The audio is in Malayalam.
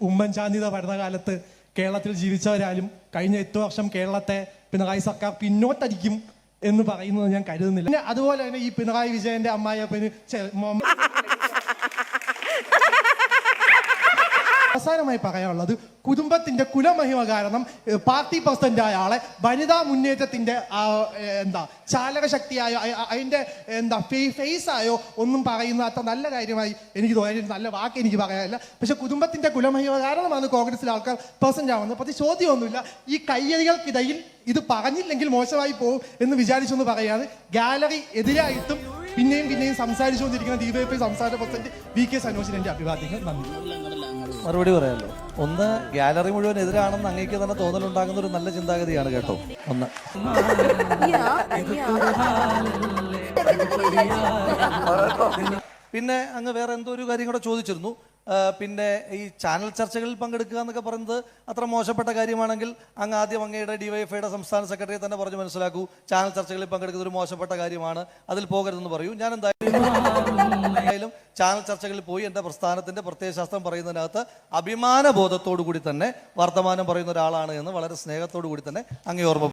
ഉമ്മൻചാണ്ടിയുടെ ഭരണകാലത്ത് കേരളത്തിൽ ജീവിച്ചവരാലും കഴിഞ്ഞ എട്ട് വർഷം കേരളത്തെ പിണറായി സർക്കാർ പിന്നോട്ടടിക്കും എന്ന് പറയുന്നത് ഞാൻ കരുതുന്നില്ല. പിന്നെ അതുപോലെ തന്നെ ഈ പിണറായി വിജയന്റെ അമ്മായിയപ്പന് അവസാനമായി പറയാനുള്ളത് കുടുംബത്തിന്റെ കുലമഹിമ കാരണം പാർട്ടി പ്രസിഡന്റ് ആയ ആളെ വനിതാ മുന്നേറ്റത്തിന്റെ എന്താ ചാലക ശക്തിയായോ അ- അ- അതിന്റെ എന്താ ഫേസ് ആയോ ഒന്നും പറയുന്ന അത്ര നല്ല കാര്യമായി എനിക്ക് തോന്നി നല്ല വാക്ക് എനിക്ക് പറയാനില്ല. പക്ഷെ കുടുംബത്തിന്റെ കുലമഹിമ കാരണമാണ് കോൺഗ്രസിലെ ആൾക്കാർ പ്രസിഡന്റ് ആവുന്നത് പക്ഷെ ചോദ്യമൊന്നുമില്ല. ഈ കയ്യടികൾക്കിടയിൽ ഇത് പറഞ്ഞില്ലെങ്കിൽ മോശമായി പോകും എന്ന് വിചാരിച്ചൊന്ന് പറയാണ് ഗാലറി എതിരായിട്ടും പിന്നെയും പിന്നെയും സംസാരിച്ചുകൊണ്ടിരിക്കുന്ന ഡിവൈഎഫ്ഐ സംസ്ഥാന പ്രസിഡന്റ് വി കെ സനോജിന് എന്റെ അഭിവാദ്യങ്ങൾ. നന്ദി. മറുപടി പറയാമല്ലോ ഒന്ന് ഗാലറി മുഴുവൻ എതിരാണെന്ന് അങ്ങേക്ക് തന്നെ തോന്നലുണ്ടാകുന്ന ഒരു നല്ല ചിന്താഗതിയാണ് കേട്ടോ. ഒന്ന്. പിന്നെ അങ്ങ് വേറെ എന്തോ ഒരു കാര്യം കൂടെ ചോദിച്ചിരുന്നു. പിന്നെ ഈ ചാനൽ ചർച്ചകളിൽ പങ്കെടുക്കുക എന്നൊക്കെ പറയുന്നത് അത്ര മോശപ്പെട്ട കാര്യമാണെങ്കിൽ അങ്ങ് ആദ്യം അങ്ങയുടെ ഡിവൈഎഫ്ഐയുടെ സംസ്ഥാന സെക്രട്ടറിയെ തന്നെ പറഞ്ഞു മനസ്സിലാക്കൂ. ചാനൽ ചർച്ചകളിൽ പങ്കെടുക്കുന്നത് ഒരു മോശപ്പെട്ട കാര്യമാണ്. അതിൽ പോകരുതെന്ന് പറയൂ. ഞാൻ എന്തായാലും ചാനൽ ചർച്ചകളിൽ പോയി എന്റെ പ്രസ്ഥാനത്തിന്റെ പ്രത്യയശാസ്ത്രം പറയുന്നതിനകത്ത് അഭിമാന ബോധത്തോടു കൂടി തന്നെ വർത്തമാനം പറയുന്ന ഒരാളാണ് എന്ന് വളരെ സ്നേഹത്തോടു കൂടി തന്നെ അങ്ങേ ഓർമ്മ